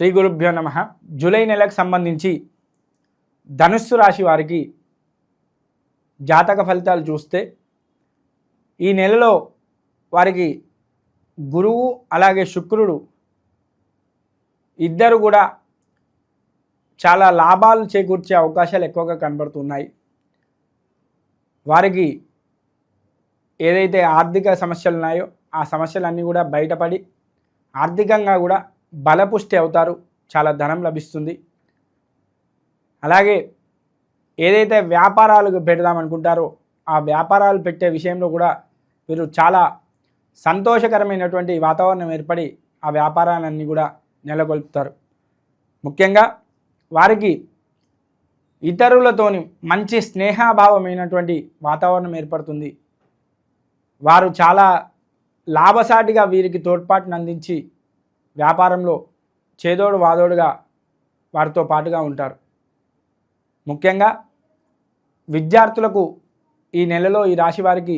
శ్రీ గురుభ్యో నమ. జూలై నెలకు సంబంధించి ధనుస్సు రాశి వారికి జాతక ఫలితాలు చూస్తే ఈ నెలలో వారికి గురువు అలాగే శుక్రుడు ఇద్దరు కూడా చాలా లాభాలు చేకూర్చే అవకాశాలు ఎక్కువగా కనబడుతున్నాయి. వారికి ఏదైతే ఆర్థిక సమస్యలు ఉన్నాయో ఆ సమస్యలన్నీ కూడా బయటపడి ఆర్థికంగా కూడా బలపుష్టి అవుతారు చాలా ధనం లభిస్తుంది. అలాగే ఏదైతే వ్యాపారాలు పెడదామనుకుంటారో ఆ వ్యాపారాలు పెట్టే విషయంలో కూడా వీరు చాలా సంతోషకరమైనటువంటి వాతావరణం ఏర్పడి ఆ వ్యాపారాలన్నీ కూడా నెలకొల్పుతారు. ముఖ్యంగా వారికి ఇతరులతోని మంచి స్నేహాభావమైనటువంటి వాతావరణం ఏర్పడుతుంది. వారు చాలా లాభసాటిగా వీరికి తోడ్పాటును అందించి వ్యాపారంలో చేదోడు వాదోడుగా వారితో పాటుగా ఉంటారు. ముఖ్యంగా విద్యార్థులకు ఈ నెలలో ఈ రాశి వారికి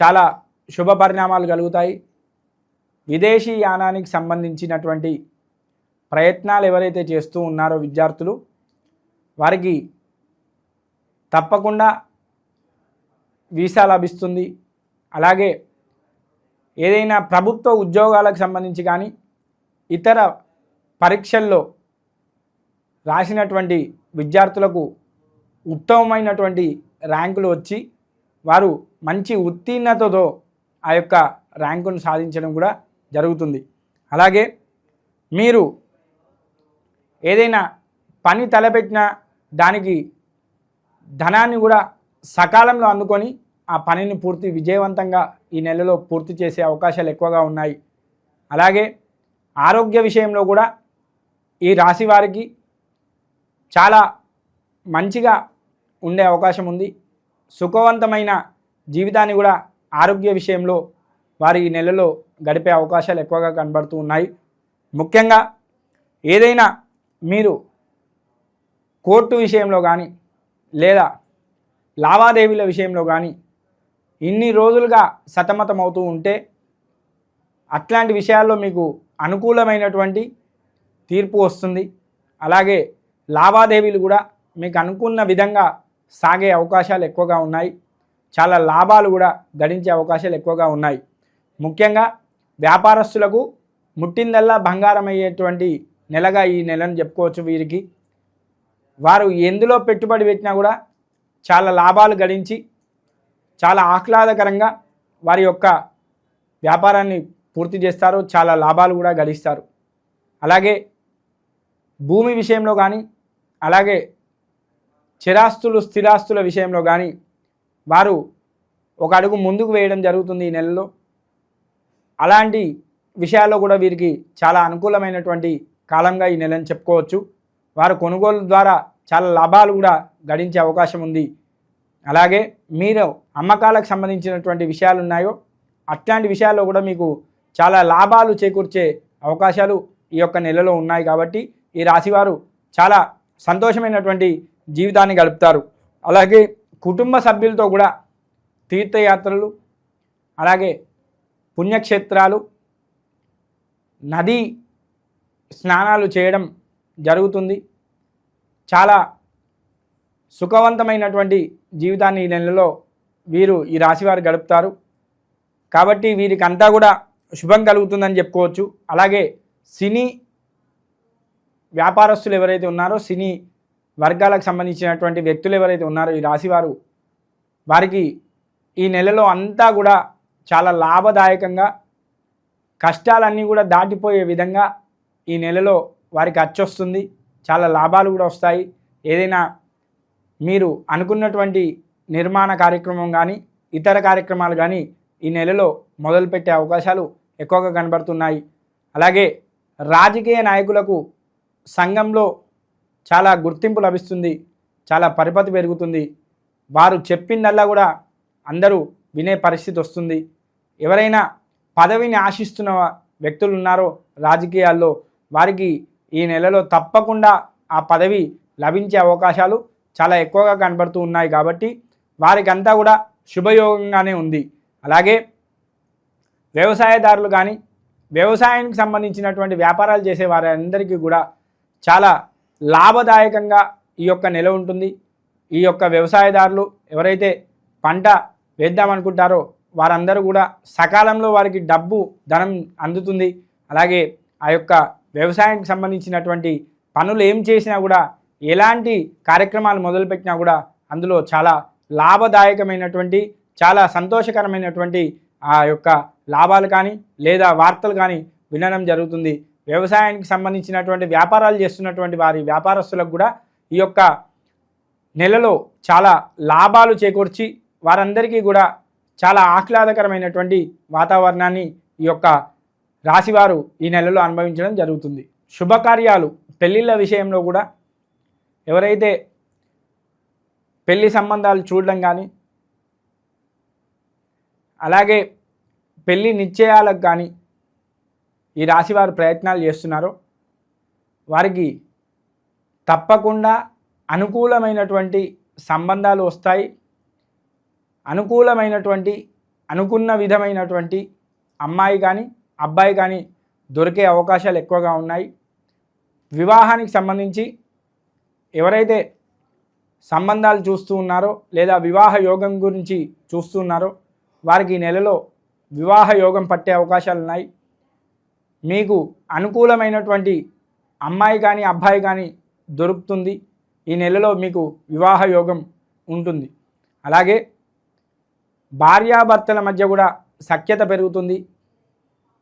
చాలా శుభ పరిణామాలు కలుగుతాయి. విదేశీ యానానికి సంబంధించినటువంటి ప్రయత్నాలు ఎవరైతే చేస్తూ ఉన్నారో విద్యార్థులు వారికి తప్పకుండా వీసా లభిస్తుంది. అలాగే ఏదైనా ప్రభుత్వ ఉద్యోగాలకు సంబంధించి కానీ ఇతర పరీక్షల్లో రాసినటువంటి విద్యార్థులకు ఉత్తమమైనటువంటి ర్యాంకులు వచ్చి వారు మంచి ఉత్తీర్ణతతో ఆ యొక్క ర్యాంకును సాధించడం కూడా జరుగుతుంది. అలాగే మీరు ఏదైనా పని తలపెట్టినా దానికి ధనాన్ని కూడా సకాలంలో అందుకొని ఆ పనిని పూర్తి విజయవంతంగా ఈ నెలలో పూర్తి చేసే అవకాశాలు ఎక్కువగా ఉన్నాయి. అలాగే ఆరోగ్య విషయంలో కూడా ఈ రాశి వారికి చాలా మంచిగా ఉండే అవకాశం ఉంది. సుఖవంతమైన జీవితాన్ని కూడా ఆరోగ్య విషయంలో వారి ఈ నెలలో గడిపే అవకాశాలు ఎక్కువగా కనబడుతూ ఉన్నాయి. ముఖ్యంగా ఏదైనా మీరు కోర్టు విషయంలో కానీ లేదా లావాదేవీల విషయంలో కానీ ఇన్ని రోజులుగా సతమతం అవుతూ ఉంటే అట్లాంటి విషయాల్లో మీకు అనుకూలమైనటువంటి తీర్పు వస్తుంది. అలాగే లావాదేవీలు కూడా మీకు అనుకున్న విధంగా సాగే అవకాశాలు ఎక్కువగా ఉన్నాయి. చాలా లాభాలు కూడా గడించే అవకాశాలు ఎక్కువగా ఉన్నాయి. ముఖ్యంగా వ్యాపారస్తులకు ముట్టిందల్లా బంగారం అయ్యేటువంటి నెలగా ఈ నెలను చెప్పుకోవచ్చు వీరికి. వారు ఎందులో పెట్టుబడి పెట్టినా కూడా చాలా లాభాలు గడించి చాలా ఆహ్లాదకరంగా వారి యొక్క వ్యాపారాన్ని పూర్తి చేస్తారు చాలా లాభాలు కూడా గడిస్తారు. అలాగే భూమి విషయంలో కానీ అలాగే చిరాస్తులు స్థిరాస్తుల విషయంలో కానీ వారు ఒక అడుగు ముందుకు వేయడం జరుగుతుంది ఈ నెలలో. అలాంటి విషయాల్లో కూడా వీరికి చాలా అనుకూలమైనటువంటి కాలంగా ఈ నెలని చెప్పుకోవచ్చు. వారు కొనుగోలు ద్వారా చాలా లాభాలు కూడా గడించే అవకాశం ఉంది. అలాగే మీరు అమ్మకాలకు సంబంధించినటువంటి విషయాలు ఉన్నాయో అట్లాంటి విషయాల్లో కూడా మీకు చాలా లాభాలు చేకూర్చే అవకాశాలు ఈ యొక్క నెలలో ఉన్నాయి కాబట్టి ఈ రాశివారు చాలా సంతోషమైనటువంటి జీవితాన్ని గడుపుతారు. అలాగే కుటుంబ సభ్యులతో కూడా తీర్థయాత్రలు అలాగే పుణ్యక్షేత్రాలు నదీ స్నానాలు చేయడం జరుగుతుంది. చాలా సుఖవంతమైనటువంటి జీవితాన్ని ఈ నెలలో వీరు ఈ రాశివారు గడుపుతారు. కాబట్టి వీరికి అంతా కూడా శుభం కలుగుతుందని చెప్పుకోవచ్చు. అలాగే సినీ వ్యాపారస్తులు ఎవరైతే ఉన్నారో సినీ వర్గాలకు సంబంధించినటువంటి వ్యక్తులు ఎవరైతే ఉన్నారో ఈ రాశివారు వారికి ఈ నెలలో అంతా కూడా చాలా లాభదాయకంగా కష్టాలన్నీ కూడా దాటిపోయే విధంగా ఈ నెలలో వారికి అచ్చొస్తుంది. చాలా లాభాలు కూడా వస్తాయి. ఏదైనా మీరు అనుకున్నటువంటి నిర్మాణ కార్యక్రమం కానీ ఇతర కార్యక్రమాలు కానీ ఈ నెలలో మొదలుపెట్టే అవకాశాలు ఎక్కువగా కనబడుతున్నాయి. అలాగే రాజకీయ నాయకులకు సంఘంలో చాలా గుర్తింపు లభిస్తుంది చాలా పరిపతి పెరుగుతుంది. వారు చెప్పిందల్లా కూడా అందరూ వినే పరిస్థితి వస్తుంది. ఎవరైనా పదవిని ఆశిస్తున్న వ్యక్తులు ఉన్నారో రాజకీయాల్లో వారికి ఈ నెలలో తప్పకుండా ఆ పదవి లభించే అవకాశాలు చాలా ఎక్కువగా కనబడుతూ ఉన్నాయి కాబట్టి వారికి అంతా కూడా శుభయోగంగానే ఉంది. అలాగే వ్యవసాయదారులు కానీ వ్యవసాయానికి సంబంధించినటువంటి వ్యాపారాలు చేసే వారందరికీ కూడా చాలా లాభదాయకంగా ఈ యొక్క నెల ఉంటుంది. ఈ యొక్క వ్యవసాయదారులు ఎవరైతే పంట వేద్దామనుకుంటారో వారందరూ కూడా సకాలంలో వారికి డబ్బు ధనం అందుతుంది. అలాగే ఆ యొక్క వ్యవసాయానికి సంబంధించినటువంటి పనులు ఏం చేసినా కూడా ఎలాంటి కార్యక్రమాలు మొదలుపెట్టినా కూడా అందులో చాలా లాభదాయకమైనటువంటి చాలా సంతోషకరమైనటువంటి ఆ యొక్క లాభాలు కానీ లేదా వార్తలు కానీ వినడం జరుగుతుంది. వ్యవసాయానికి సంబంధించినటువంటి వ్యాపారాలు చేస్తున్నటువంటి వారి వ్యాపారస్తులకు కూడా ఈ యొక్క నెలలో చాలా లాభాలు చేకూర్చి వారందరికీ కూడా చాలా ఆహ్లాదకరమైనటువంటి వాతావరణాన్ని ఈ యొక్క రాశివారు ఈ నెలలో అనుభవించడం జరుగుతుంది. శుభకార్యాలు పెళ్ళిళ్ళ విషయంలో కూడా ఎవరైతే పెళ్ళి సంబంధాలు చూడడం కానీ అలాగే పెళ్ళి నిశ్చయాలకు కానీ ఈ రాశివారు ప్రయత్నాలు చేస్తున్నారో వారికి తప్పకుండా అనుకూలమైనటువంటి సంబంధాలు వస్తాయి. అనుకూలమైనటువంటి అనుకున్న విధమైనటువంటి అమ్మాయి కానీ అబ్బాయి కానీ దొరికే అవకాశాలు ఎక్కువగా ఉన్నాయి. వివాహానికి సంబంధించి ఎవరైతే సంబంధాలు చూస్తూ ఉన్నారో లేదా వివాహ యోగం గురించి చూస్తూ ఉన్నారో వారికి ఈ నెలలో వివాహ యోగం పట్టే అవకాశాలు ఉన్నాయి. మీకు అనుకూలమైనటువంటి అమ్మాయి కానీ అబ్బాయి కానీ దొరుకుతుంది. ఈ నెలలో మీకు వివాహ యోగం ఉంటుంది. అలాగే భార్యాభర్తల మధ్య కూడా సఖ్యత పెరుగుతుంది.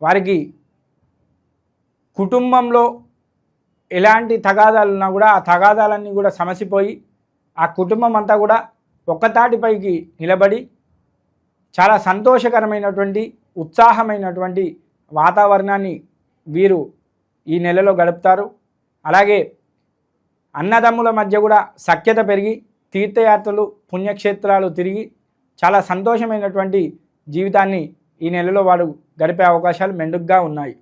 వారికి కుటుంబంలో ఎలాంటి తగాదాలు ఉన్నా కూడా ఆ తగాదాలన్నీ కూడా సమసిపోయి ఆ కుటుంబం అంతా కూడా ఒక్కతాటిపైకి నిలబడి చాలా సంతోషకరమైనటువంటి ఉత్సాహమైనటువంటి వాతావరణాన్ని వీరు ఈ నెలలో గడుపుతారు. అలాగే అన్నదమ్ముల మధ్య కూడా సఖ్యత పెరిగి తీర్థయాత్రలు పుణ్యక్షేత్రాలు తిరిగి చాలా సంతోషమైనటువంటి జీవితాన్ని ఈ నెలలో వాడు గడిపే అవకాశాలు మెండుగ్గా ఉన్నాయి.